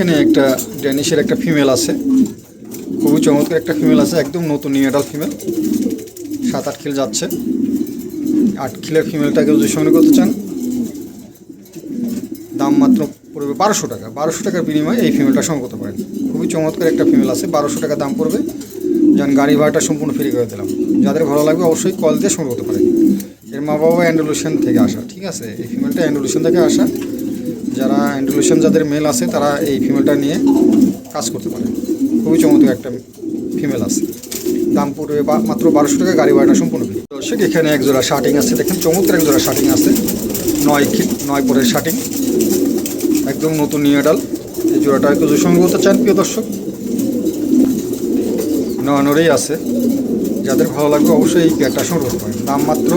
এখানে একটা ড্যানিশের একটা ফিমেল আছে। খুবই চমৎকার একটা ফিমেল আছে, একদম নতুন নিউ অ্যাডাল্ট ফিমেল। সাত আট খিল যাচ্ছে। আট খিলের ফিমেলটাকে যদি সংগ্রহ করতে চান, দাম মাত্র পড়বে বারোশো টাকা। বারোশো টাকার বিনিময়ে এই ফিমেলটা সংগ্রহ করতে পারেন। খুবই চমৎকার একটা ফিমেল আছে, বারোশো টাকা দাম পড়বে। যেন, গাড়ি ভাড়াটা সম্পূর্ণ ফ্রি করে দিলাম। যাদের ভালো লাগবে অবশ্যই কল দিয়ে সংগ্রহ করতে পারেন। এর মা বাবা অ্যান্ডোলুশন থেকে আসা, ঠিক আছে? এই ফিমেলটা অ্যান্ডোলুশন থেকে আসা। যারা অ্যান্ডোলুশন যাদের মেল আছে, তারা এই ফিমেলটা নিয়ে কাজ করতে পারে। খুবই চমৎকার একটা ফিমেল আছে। দাম পড়বে মাত্র বারোশো টাকা গাড়ি ভাড়াটা সম্পূর্ণ ফ্রি দর্শক, এখানে এক জোড়া শার্টিং আছে। দেখেন, চমৎকার এক জোড়া শার্টিং আছে। নয় নয় পরের শার্টিং একদম নতুন নিউ এডাল এই জোড়াটা একটু যদি সঙ্গে করতে চান প্রিয় দর্শক। নয়নরেই আছে। যাদের ভালো লাগবে অবশ্যই এই পেয়ারটা সংগ্রহ করতে পারেন দাম মাত্র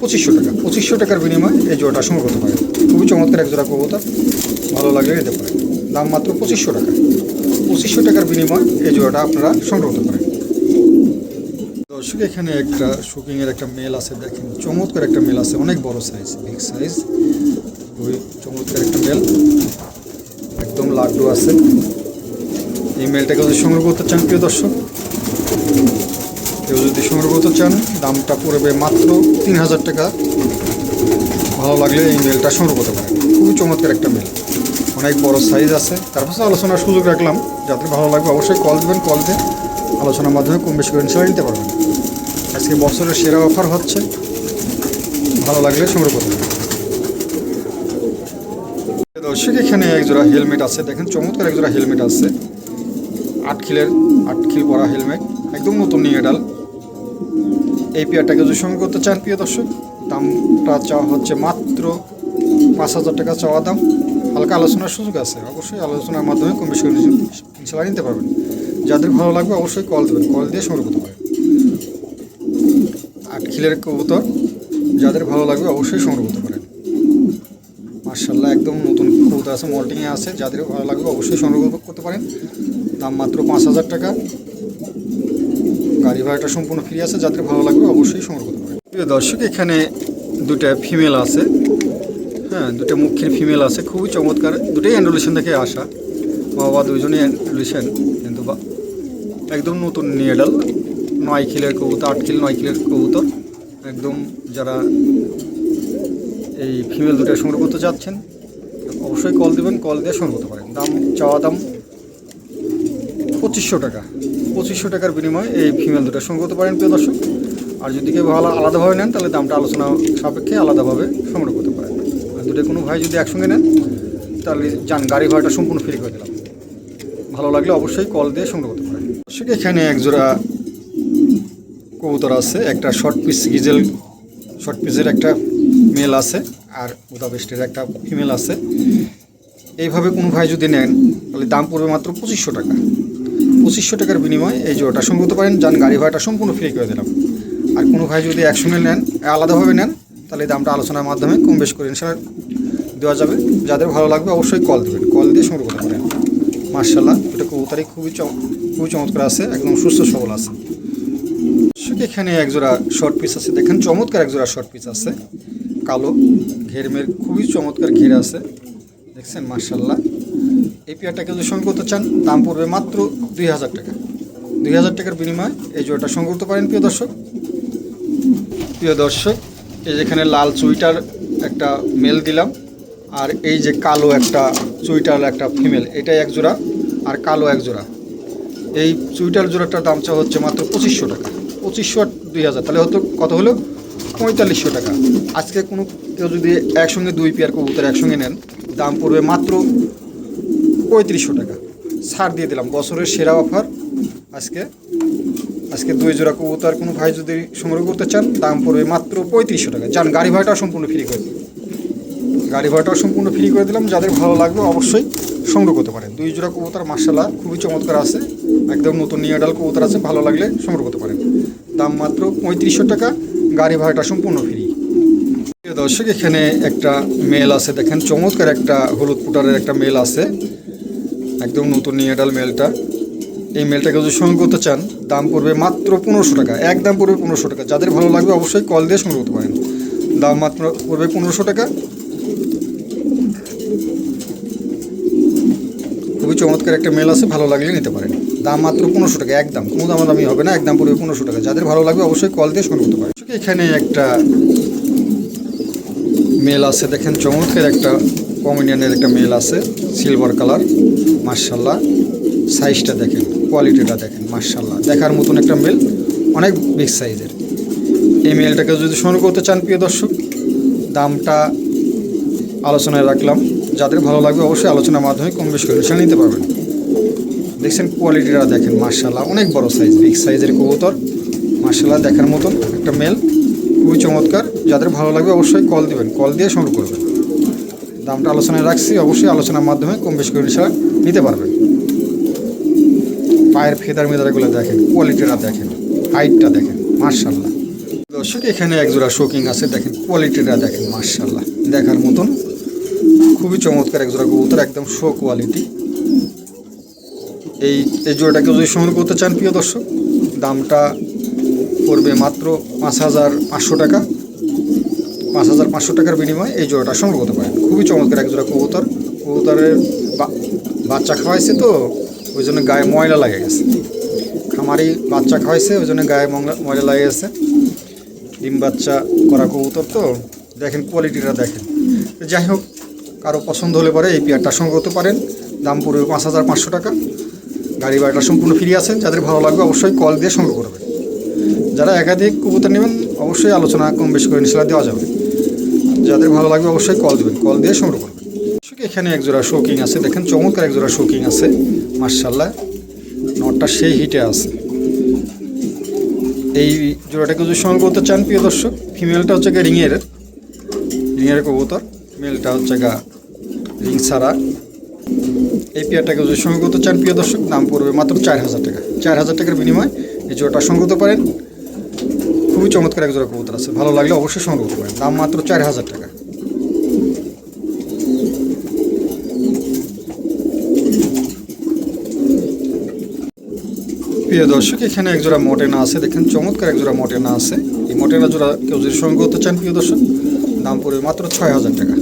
পঁচিশশো টাকা। পঁচিশশো টাকার বিনিময়ে এই জোড়াটা সংগ্রহ করতে পারেন। খুবই চমৎকার এক জোড়া কবুতর। ভালো লাগলে নিতে পারেন। দাম মাত্র পঁচিশশো টাকা। পঁচিশশো টাকার বিনিময়ে এই জোড়াটা আপনারা সংগ্রহ করতে পারেন। দর্শক, এখানে একটা শুকিংয়ের একটা মেল আছে দেখেন। চমৎকার একটা মেল আছে। অনেক বড় সাইজ বিগ সাইজ খুবই চমৎকার একটা মেল। একদম লাড্ডু আছে। এই মেলটাকে যদি সংগ্রহ করতে চান, প্রিয় দর্শক কেউ যদি সংগ্রহ করতে চান, দামটা পড়বে মাত্র তিন হাজার টাকা। ভালো লাগলে এই মেলটা সংগ্রহ করতে পারেন। খুবই চমৎকার একটা মেল অনেক বড় সাইজ আছে। তারপর আলোচনার সুযোগ রাখলাম। যাদের ভালো লাগবে, অবশ্যই কল দেবেন কল দিয়ে আলোচনার মাধ্যমে কম বেশি করে ইনশাল্লাহ নিতে পারবেন। আজকে বছরের সেরা অফার হচ্ছে। ভালো লাগলে সংগ্রহ করতে পারেন। দর্শক, এখানে একজোড়া হেলমেট আছে। দেখেন চমৎকার একজোড়া হেলমেট আছে। আট খিলের, আট খিল পরা হেলমেট একদম নতুন নিয়ে ডাল এই পেয়ারটাকে যদি সঙ্গে করতে চান, প্রিয় দর্শক, দামটা চাওয়া হচ্ছে মাত্র পাঁচ হাজার টাকা চাওয়া দাম। হালকা আলোচনার সুযোগ আছে, অবশ্যই আলোচনার মাধ্যমে কম বেশি ইনশাল্লাহ নিতে পারবেন। যাদের ভালো লাগবে অবশ্যই কল দেবেন, কল দিয়ে সংগ্রহ করতে পারেন। আট খিলের কবুতর, যাদের ভালো লাগবে অবশ্যই সংগ্রহ করতে পারেন। মার্শাল্লাহ একদম নতুন কবুতর আছে, মল্টিংয়ে আছে যাদের ভালো লাগবে অবশ্যই সংগ্রহ করতে পারেন। দাম মাত্র পাঁচ হাজার টাকা। ভাড়াটা সম্পূর্ণ ফ্রি আছে যাদের ভালো লাগবে অবশ্যই সংগ্রহ করতে পারেন। প্রিয় দর্শক, এখানে দুটা ফিমেল আছে। হ্যাঁ দুটো মুখের ফিমেল আছে, খুবই চমৎকার। দুটোই অ্যান্ডোলেশন থেকে আসা। বাবা, দুজনেই অ্যান্ডোলেশন কিন্তু একদম নতুন নিয়েডাল নয় কিলের কবুতর, আট কিল, নয় কিলের কবুতর। একদম যারা এই ফিমেল দুটো সংগ্রহ করতে যাচ্ছেন অবশ্যই কল দেবেন কল দিয়ে সংগ্রহ করতে পারেন। দাম, চাওয়া দাম পঁচিশশো টাকা। পঁচিশশো টাকার বিনিময়ে এই ফিমেল দুটো সংগ্রহ করতে পারেন, প্রিয় দর্শক। আর যদি কেউ ভালো আলাদাভাবে নেন, তাহলে দামটা আলোচনা সাপেক্ষে আলাদাভাবে সংগ্রহ করতে পারেন। আর দুটো কোনো ভাই যদি একসঙ্গে নেন, তাহলে যান, গাড়ি ভাড়াটা সম্পূর্ণ ফ্রি করে দিলাম। ভালো লাগলে অবশ্যই কল দিয়ে সংগ্রহ করতে পারেন। দর্শক, এখানে একজোড়া কবুতর আছে, একটা শর্ট পিস গিজেল শর্ট পিসের একটা মেল আছে, আর উদাবেস্টের একটা ফিমেল আছে। এইভাবে কোনো ভাই যদি নেন, তাহলে দাম পড়বে মাত্র পঁচিশশো টাকা। পঁচিশশো টাকার বিনিময়ে এই জোড়াটা সঙ্গে করতে পারেন। যান, গাড়ি ভাড়াটা সম্পূর্ণ ফ্রি করে দিলাম। আর কোনো ভাই যদি একসঙ্গে নেন, আলাদাভাবে নেন, তাহলে দামটা আলোচনার মাধ্যমে কম বেশ করে ইনশাল্লাহ দেওয়া যাবে। যাদের ভালো লাগবে অবশ্যই কল দেবেন। কল দিয়ে সংগ্রহ করতে পারেন। মার্শাল্লাহ এটা কবুতারি খুবই খুবই চমৎকার আছে, একদম সুস্থ সবল আছে। এখানে একজোড়া শর্ট পিস আছে। দেখেন, চমৎকার একজোড়া শর্ট পিস আছে। কালো, ঘেরমের খুবই চমৎকার ঘের আছে। দেখছেন? মার্শাল্লাহ এই পেয়ারটাকে যদি সঙ্গে করতে চান, দাম পড়বে মাত্র দুই হাজার টাকা। দুই হাজার টাকার বিনিময়ে এই জোড়াটা সঙ্গে করতে পারেন, প্রিয় দর্শক। প্রিয় দর্শক, এই যেখানে লাল চুইটার একটা মেল দিলাম, আর এই যে কালো একটা চুইটার একটা ফিমেল, এটাই এক জোড়া, আর কালো এক জোড়া। এই চুইটার জোড়াটার দাম চা হচ্ছে মাত্র পঁচিশশো টাকা। পঁচিশশো দুই হাজার, তাহলে হতো কত হলো? পঁয়তাল্লিশশো টাকা। আজকে কোনো কেউ যদি একসঙ্গে দুই পেয়ার কবুতর একসঙ্গে নেন, দাম পড়বে মাত্র পঁয়ত্রিশশো টাকা। ছাড় দিয়ে দিলাম। বছরের সেরা অফার। আজকে আজকে দুই জোড়া কবুতর। কোনো ভাই যদি সংগ্রহ করতে চান, দাম পড়বে মাত্র পঁয়ত্রিশশো টাকা। যান গাড়ি ভাড়াটাও সম্পূর্ণ ফ্রি করে গাড়ি ভাড়াটাও সম্পূর্ণ ফ্রি করে দিলাম। যাদের ভালো লাগবে অবশ্যই সংগ্রহ করতে পারেন। দুই জোড়া কবুতর মার্শাল্লাহ খুবই চমৎকার আছে। একদম নতুন নিয়ে নিয়াডাল কবুতর আছে। ভালো লাগলে সংগ্রহ করতে পারেন। দাম মাত্র পঁয়ত্রিশশো টাকা। গাড়ি ভাড়াটা সম্পূর্ণ ফ্রি দর্শক, এখানে একটা মেল আছে। দেখেন, চমৎকার একটা হলুদ পুটারের একটা মেল আছে। একদম নতুন নিয়াডাল মেলটা। এই মেলটাকে যদি সংগ্রহ করতে চান, দাম পড়বে মাত্র পনেরোশো টাকা। এক দাম পড়বে পনেরোশো টাকা। যাদের ভালো লাগবে অবশ্যই কল দিয়ে সংগ্রহ করতে পারেন। দাম মাত্র পড়বে পনেরোশো টাকা। খুবই চমৎকার একটা মেল আছে, ভালো লাগলে নিতে পারেন। দাম মাত্র পনেরোশো টাকা একদম কোনো দামাদামি হবে না একদম পড়বে পনেরোশো টাকা। যাদের ভালো লাগবে অবশ্যই কল দিয়ে শুরু করতে পারেন। এখানে একটা মেল আছে, দেখেন চমৎকার একটা কমিডিয়ানের একটা মেল আছে। সিলভার কালার মার্শাল্লাহ সাইজটা দেখেন কোয়ালিটিটা দেখেন মার্শাল্লাহ দেখার মতন একটা মেল অনেক বিগ সাইজের এই মেলটাকে যদি সংগ্রহ করতে চান, প্রিয় দর্শক, দামটা আলোচনায় রাখলাম। যাদের ভালো লাগবে, অবশ্যই আলোচনার মাধ্যমে কম বেশি করে সেটা নিতে পারবেন। দেখছেন কোয়ালিটিটা দেখেন মার্শাল্লাহ অনেক বড় সাইজ বিগ সাইজের কবুতর। মার্শাল্লাহ দেখার মতন একটা মেল খুবই চমৎকার। যাদের ভালো লাগবে, অবশ্যই কল দিবেন। কল দিয়ে সংগ্রহ করবেন। দামটা আলোচনায় রাখছি। অবশ্যই আলোচনার মাধ্যমে কম বেশি করে সেটা নিতে পারবেন পায়ের ফেদার মেদারগুলো দেখেন, কোয়ালিটিটা দেখেন, হাইটটা দেখেন মার্শাল্লাহ দর্শক, এখানে একজোড়া শোকিং আছে দেখেন, কোয়ালিটিটা দেখেন মার্শাল্লাহ দেখার মতন খুবই চমৎকার একজোড়া কবুতর, একদম শো কোয়ালিটি। এই এই জোড়াটাকে যদি সংগ্রহ করতে চান, প্রিয় দর্শক, দামটা পড়বে মাত্র পাঁচ হাজার পাঁচশো টাকা। পাঁচ হাজার পাঁচশো টাকার বিনিময়ে এই জোড়াটা সংগ্রহ করতে পারেন। খুবই চমৎকার এক জোড়া কবুতর। কবুতরের বাচ্চা খাওয়াইছে তো, ওই জন্য গায়ে ময়লা লাগে গেছে। খামারি বাচ্চা খাওয়াইছে, ওই জন্য গায়ে ময়লা লাগে গেছে। ডিম বাচ্চা করা কবুতর তো, দেখেন কোয়ালিটিটা দেখেন। যাই হোক, কারও পছন্দ হলে পরে এই পেয়ারটা সংগ্রহ করতে পারেন। দাম পড়বে পাঁচ হাজার পাঁচশো টাকা। গাড়ি বাড়িটা সম্পূর্ণ ফ্রি আছেন, যাদের ভালো লাগবে অবশ্যই কল দিয়ে সংগ্রহ করবেন। যারা একাধিক কবুতর নেবেন, অবশ্যই আলোচনা কম বেশি করে নিশলা দেওয়া যাবে। যাদের ভালো লাগবে অবশ্যই কল দেবেন। কল দিয়ে সংগ্রহ করবেন। এখানে একজোড়া শোকিং আছে। দেখেন, চমৎকার একজোড়া শোকিং আছে। মার্শাল্লাহ নটটা সেই হিটে আছে। এই জোড়াটাকে যদি সংগ্রহ করতে চান, প্রিয় দর্শক ফিমেলটা হচ্ছে গা রিংয়ের রিংয়ের কবুতর। মেলটা হচ্ছে গা রিং ছাড়া। এই পেয়ারটাকে যদি সংগ্রহ করতে চান, প্রিয় দর্শক, দাম পড়বে মাত্র চার হাজার টাকা। চার হাজার টাকার বিনিময়ে এই জোড়াটা সংগ্রহ পারেন। খুবই চমৎকার এক জোড়া কবুতর আছে। ভালো লাগলে অবশ্যই সংগ্রহ করতে পারেন। দাম মাত্র চার হাজার টাকা। প্রিয় দর্শক, এখানে এক জোড়া মটেনা আছে। দেখেন, চমৎকার এক জোড়া মটেনা আছে। এই মটেনা জোড়া কেউ যদি সংগ্রহ করতে চান, প্রিয় দর্শক, দাম পড়বে মাত্র ছয় হাজার টাকা।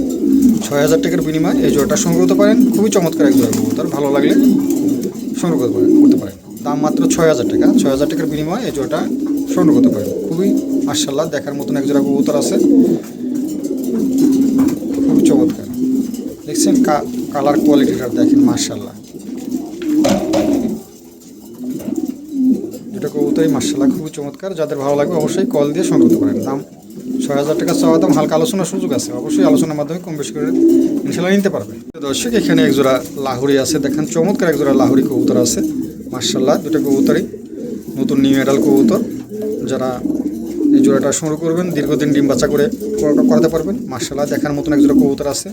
ছয় হাজার টাকার বিনিময়ে এই জোড়াটা সংগ্রহ করতে পারেন। খুবই চমৎকার এক জোড়া কবুতর। ভালো লাগলে সংগ্রহ করতে পারেন। দাম মাত্র ছয় হাজার টাকা। ছয় হাজার টাকার বিনিময়ে এই জোড়াটা সংগ্রহ করতে পারেন। খুবই মার্শাল্লাহ দেখার মতন এক জোড়া কবুতর আছে। খুবই চমৎকার। দেখছেন কালার কোয়ালিটিটা দেখেন মার্শাল্লাহ যেটা কবুতরই মার্শাল্লাহ খুবই চমৎকার। যাদের ভালো লাগবে অবশ্যই কল দিয়ে সংগ্রহ করেন দাম ছয় হাজার টাকা চাওয়া, দাম হালকা আলোচনার সুযোগ আছে। অবশ্যই আলোচনার মাধ্যমে কম বেশি করে ইনশাল্লাহ নিতে পারবে। দর্শক, এখানে একজোড়া লাহুরি আছে। দেখেন চমৎকার একজোড়া লাহুরি কবুতর আছে। মার্শাল্লাহ দুটো কবুতরই। নতুন নিউ এডাল কবুতর। যারা এই জোড়াটা সংগ্রহ করবেন, দীর্ঘদিন ডিম বাচ্চা করে করা- করাতে পারবেন। মার্শাল্লাহ দেখার মতন একজোড়া কবুতর আছে।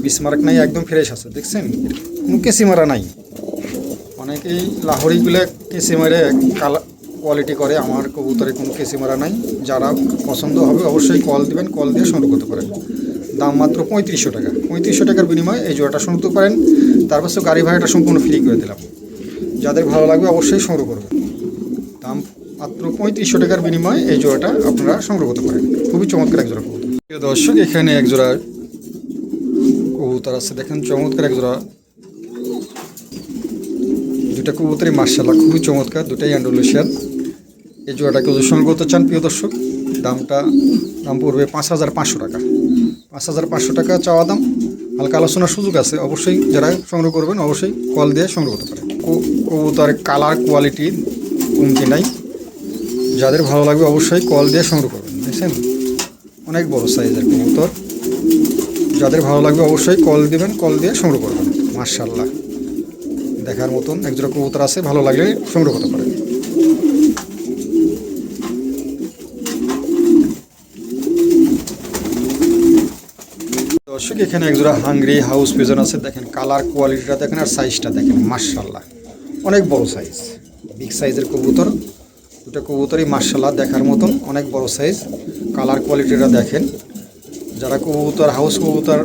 বিসমার্ক নাই, একদম ফ্রেশ আছে, দেখছেন? কোনো কেসি মারা নাই। অনেকেই লাহোরিগুলো কেসি মেরে, কালা কোয়ালিটি করে, আমার কবুতরে কোনো কেসি মারা নাই। যারা পছন্দ হবে, অবশ্যই কল দিবেন কল দিয়ে সংগ্রহ করতে পারেন। দাম মাত্র পঁয়ত্রিশশো টাকা। পঁয়ত্রিশশো টাকার বিনিময়ে এই জোড়াটা সংগ্রহ করতে পারেন। তারপর গাড়ি ভাড়াটা সম্পূর্ণ ফ্রি করে দিলাম। যাদের ভালো লাগবে, অবশ্যই সংগ্রহ করবেন। দাম মাত্র পঁয়ত্রিশশো টাকার বিনিময়ে এই জোড়াটা আপনারা সংগ্রহ করতে পারেন। খুবই চমৎকার এক জোড়া কবুতর। প্রিয় দর্শক, এখানে এক জোড়া কবুতর আছে। দেখেন, চমৎকার এক জোড়া। দুটা কবুতরই মার্শাল্লাহ খুবই চমৎকার। দুটাই অ্যান্ডোলেশিয়ান এই জোড়াটাকে সংগ্রহ করতে চান, প্রিয় দর্শক, দামটা, দাম পড়বে পাঁচ হাজার পাঁচশো টাকা। পাঁচ হাজার পাঁচশো টাকা চাওয়া দাম। হালকা আলোচনার সুযোগ আছে। অবশ্যই যারা সংগ্রহ করবেন, অবশ্যই কল দিয়ে সংগ্রহ করতে পারেন। কবুতরের কালার কোয়ালিটি কমতি নাই। যাদের ভালো লাগবে অবশ্যই কল দিয়ে সংগ্রহ করবেন, দেখছেন? অনেক বড় সাইজের কবুতর যাদের ভালো লাগবে অবশ্যই কল দিবেন, কল দিয়ে সংগ্রহ করবেন মার্শাল্লাহ দেখার মতন একজোড়া কবুতর আছে, ভালো লাগলে সংগ্রহ করতে পারেন। দর্শক, এখানে একজোড়া হাঙ্গরি হাউস পিজন আছে, দেখেন কালার কোয়ালিটিটা দেখেন আর সাইজটা দেখেন মার্শাল্লাহ অনেক বড় সাইজ, বিগ সাইজের কবুতর। দুটো কবুতরই মার্শাল্লাহ দেখার মতন, অনেক বড় সাইজ কালার কোয়ালিটিটা দেখেন। যারা কবুতর হাউস কবুতর,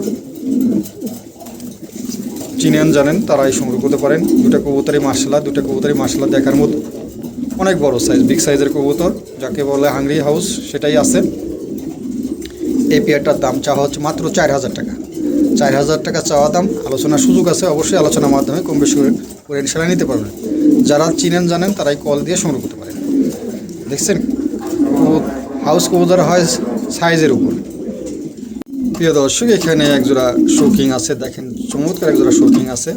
চিনেন জানেন, তারাই সংগ্রহ করতে পারেন। দুটা কবুতরই মার্শাল্লাহ দুটা কবুতরই মার্শাল্লাহ দেখার মতো। অনেক বড় সাইজ বিগ সাইজের কবুতর। যাকে বলে হাংরি হাউস সেটাই আছে। এই পেয়ারটার দাম চাওয়া হচ্ছে মাত্র চার হাজার টাকা। চার হাজার টাকা চাওয়া দাম, আলোচনার সুযোগ আছে, অবশ্যই আলোচনার মাধ্যমে কম বেশি করে নিতে পারবেন। যারা চিনেন জানেন, তারাই কল দিয়ে সংগ্রহ করতে পারেন। দেখছেন? হাউস কবুতর হয় সাইজের উপর। প্রিয় দর্শক, এখানে একজোড়া শৌকিং আছে। দেখেন, চমৎকার একজোড়া শৌকিং আছে।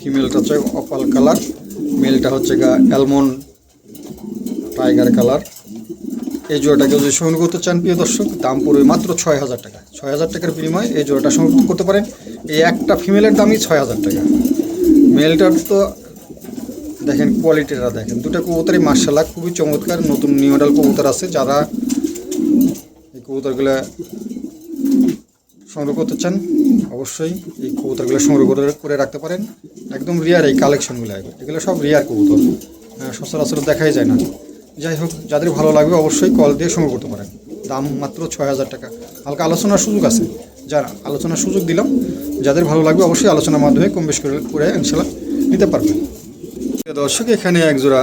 ফিমেলটা হচ্ছে অপাল কালার মেলটা হচ্ছে গা অ্যালমন্ড টাইগার কালার এই জোড়াটাকে যদি সংগ্রহ করতে চান, প্রিয় দর্শক, দাম পড়বে মাত্র ছয় হাজার টাকা। ছয় হাজার টাকার বিনিময়ে এই জোড়াটা সংগ্রহ করতে পারেন। এই একটা ফিমেলের দামই ছয় হাজার টাকা। মেলটার তো দেখেন কোয়ালিটিটা দেখেন। দুটো কবুতরই মার্শাল্লাহ খুবই চমৎকার নতুন নিউ মডেল কবুতর আছে। যারা এই কবুতরগুলো সংগ্রহ করতে চান, অবশ্যই এই কবুতরগুলো সংগ্রহ করে করে রাখতে পারেন। একদম রিয়ার এই কালেকশনগুলো এগুলো। সব রিয়ার কবুতর। সচরাচর দেখাই যায় না। যাই হোক, যাদের ভালো লাগবে অবশ্যই কল দিয়ে সংগ্রহ করতে পারেন। দাম মাত্র ছয় হাজার টাকা। হালকা আলোচনার সুযোগ আছে। যারা আলোচনার সুযোগ দিলাম যাদের ভালো লাগবে অবশ্যই আলোচনার মাধ্যমে কম বেশ করে করে ইনশাল্লাহ নিতে পারবেন। দর্শক, এখানে একজোড়া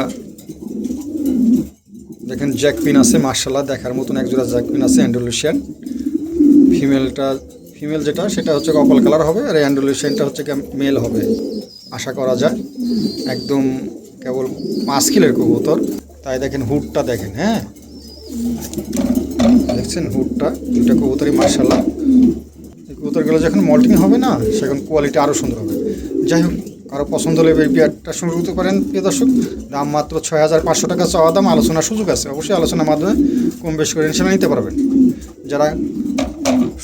দেখেন জ্যাকপিন আছে মার্শাল্লাহ দেখার মতন একজোড়া জ্যাকপিন আছে, অ্যান্ডোলেশিয়ান। ফিমেলটা, ফিমেল যেটা, সেটা হচ্ছে কপাল কালার হবে আর অ্যান্ডোলেশিয়ানটা হচ্ছে মেল হবে। আশা করা যায়, একদম কেবল পাঁচ কিলের কবুতর। তাই দেখেন হুডটা দেখেন হ্যাঁ? দেখছেন হুডটা, দুইটা কবুতরই মার্শাল্লাহ কবুতরগুলো যখন মল্টিং হবে না, সেখন কোয়ালিটি আরও সুন্দর হবে। যাই হোক কারও পছন্দ হলে এই পেয়ারটা শুরু করতে পারেন প্রিয় দর্শক। দাম মাত্র ছয় হাজার পাঁচশো টাকা চাওয়া দাম, আলোচনার সুযোগ আছে। অবশ্যই আলোচনার মাধ্যমে কম বেশি করে ইনশাল্লাহ নিতে পারবেন। যারা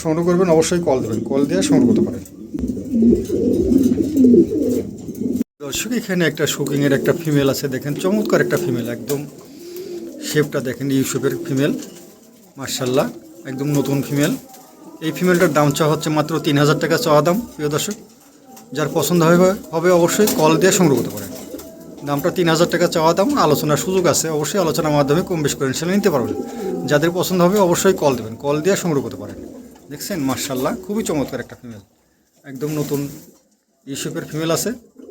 সংগ্রহ করবেন, অবশ্যই কল দেবেন। কল দিয়ে সংগ্রহ করতে পারেন। দর্শক, এখানে একটা শুকিংয়ের একটা ফিমেল আছে, দেখেন, চমৎকার একটা ফিমেল, একদম শেপটা দেখেন, ইউসুফের ফিমেল মার্শাল্লাহ একদম নতুন ফিমেল। এই ফিমেলটার দাম চাওয়া হচ্ছে মাত্র তিন হাজার টাকা চাওয়া দাম, প্রিয় দর্শক। যার পছন্দ হবে হবে অবশ্যই কল দিয়ে সংগ্রহ করতে পারেন। দামটা তিন হাজার টাকা চাওয়া দাম, আলোচনার সুযোগ আছে, অবশ্যই আলোচনার মাধ্যমে কম বেশ করে সেটা নিতে পারবেন। যাদের পছন্দ হবে অবশ্যই কল দেবেন, কল দিয়ে সংগ্রহ করতে পারেন। দেখছেন মার্শাল্লাহ খুবই চমৎকার একটা ফিমেল একদম নতুন ইউসুফের ফিমেল আছে,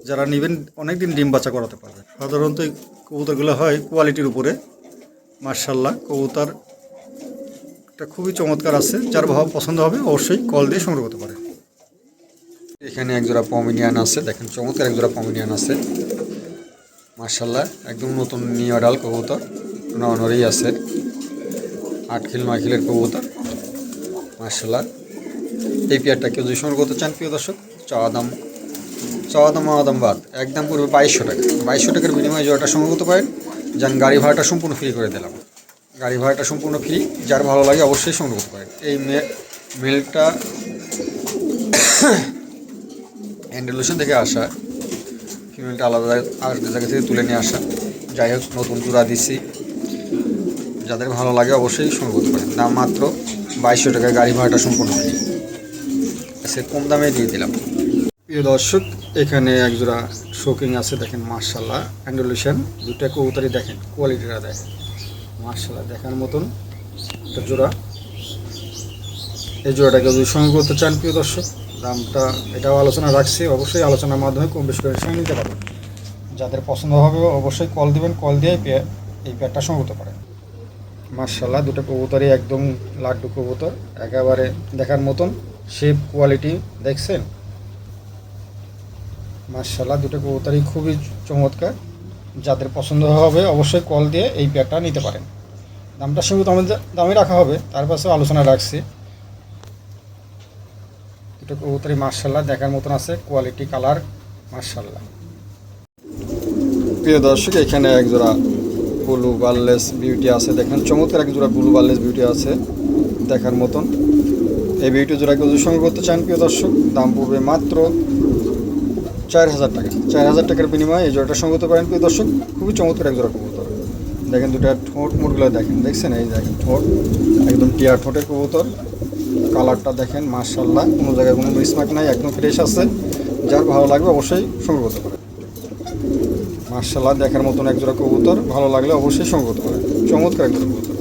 যারা নেবেন অনেক দিন ডিম বাচ্চা করাতে পারবে। সাধারণত এই কবুতরগুলো হয় কোয়ালিটির উপরে। মার্শাল্লাহ কবুতর এটা খুবই চমৎকার আছে, যার ভাব পছন্দ হবে, অবশ্যই কল দিয়ে সংগ্রহ করতে পারে এখানে একজোড়া পমিনিয়ান আছে, দেখেন চমৎকার একজোড়া পমিনিয়ান আছে। মার্শাল্লাহ একদম নতুন নিউ আডাল কবুতর, নরনরেই আছে। আট খিল নয় খিলের কবুতর। মার্শাল্লাহ এই পেয়ারটা কেউ যদি সংগ্রহ করতে চান, প্রিয় দর্শক, চাওয়া দাম চাওয়া দাম বাদ, একদম পড়বে বাইশশো টাকা। বাইশশো টাকার বিনিময়ে জয়টা সংগ্রহ করতে পারেন, যান গাড়ি ভাড়াটা সম্পূর্ণ ফ্রি করে দিলাম। গাড়ি ভাড়াটা সম্পূর্ণ ফ্রি যার ভালো লাগে অবশ্যই সংগ্রহ করতে পারেন। এই মেলটা অ্যান্ডেলুশন থেকে আসা। ফিমেলটা আলাদা আরেকটা জায়গা থেকে তুলে নিয়ে আসা। যাই হোক, নতুন জোড়া দিচ্ছি যাদের ভালো লাগে অবশ্যই সংগ্রহ করতে পারেন। দাম মাত্র বাইশশো টাকায় গাড়ি ভাড়াটা সম্পূর্ণ ফ্রি সে কম দামে দিয়ে দিলাম। প্রিয় দর্শক, এখানে একজোড়া শোকিং আছে, দেখেন মার্শাল্লাহ অ্যান্ডোলিশন দুটা কবুতরই দেখেন কোয়ালিটিটা দেখেন। মার্শাল্লাহ দেখার মতন একটা জোড়া। এই জোড়াটাকে যদি সঙ্গে করতে চান, প্রিয় দর্শক দামটা এটাও আলোচনা রাখছি। অবশ্যই আলোচনার মাধ্যমে কম বেশি করে সঙ্গে নিতে পারবেন যাদের পছন্দ হবে, অবশ্যই কল দিবেন। কল দিয়ে পেয়ার এই পেয়ারটা সঙ্গে করতে পারেন মার্শাল্লাহ দুটো কবুতরই একদম লাড্ডু কবুতর। একেবারে দেখার মতন শেপ কোয়ালিটি দেখছেন? মার্শাল্লাহ দুটো কবুতরই খুবই চমৎকার। যাদের পছন্দ হবে, অবশ্যই কল দিয়ে এই পেয়ারটা নিতে পারেন। দামটা সীমিত আমাদের দামে রাখা হবে, তার পাশেও আলোচনা রাখছি। দুটো কবুতরই মার্শাল্লাহ দেখার মতন আছে কোয়ালিটি কালার মার্শাল্লাহ প্রিয় দর্শক, এখানে এক জোড়া ব্লু বার্লেস বিউটি আছে, দেখেন, চমৎকার এক জোড়া ব্লু বার্লেস বিউটি আছে, দেখার মতন। এই বিউটি জোড়াকে যদি সংগ্রহ করতে চান, প্রিয় দর্শক, দাম পড়বে মাত্র চার হাজার টাকা। চার হাজার টাকার বিনিময়ে এই জোড়াটা করতে পারেন, প্রিয় দর্শক, খুবই চমৎকার এক জোড়া কবুতর। দেখেন দুটা ঠোঁট মোটগুলো দেখেন, দেখছেন? এই দেখেন, ঠোঁট, একদম টিয়া ঠোঁটের কবুতর। কালারটা দেখেন মার্শাল্লাহ কোনো জায়গায় কোনো মিসমার্ক নাই, একদম ফ্রেশ আছে। যার ভালো লাগবে অবশ্যই সংগ্রহ করতে পারে মার্শাল্লাহ দেখার মতন একজোড়া কবুতর, ভালো লাগলে অবশ্যই সংগ্রহ করতে চমৎকার একজোড়া কবুতর।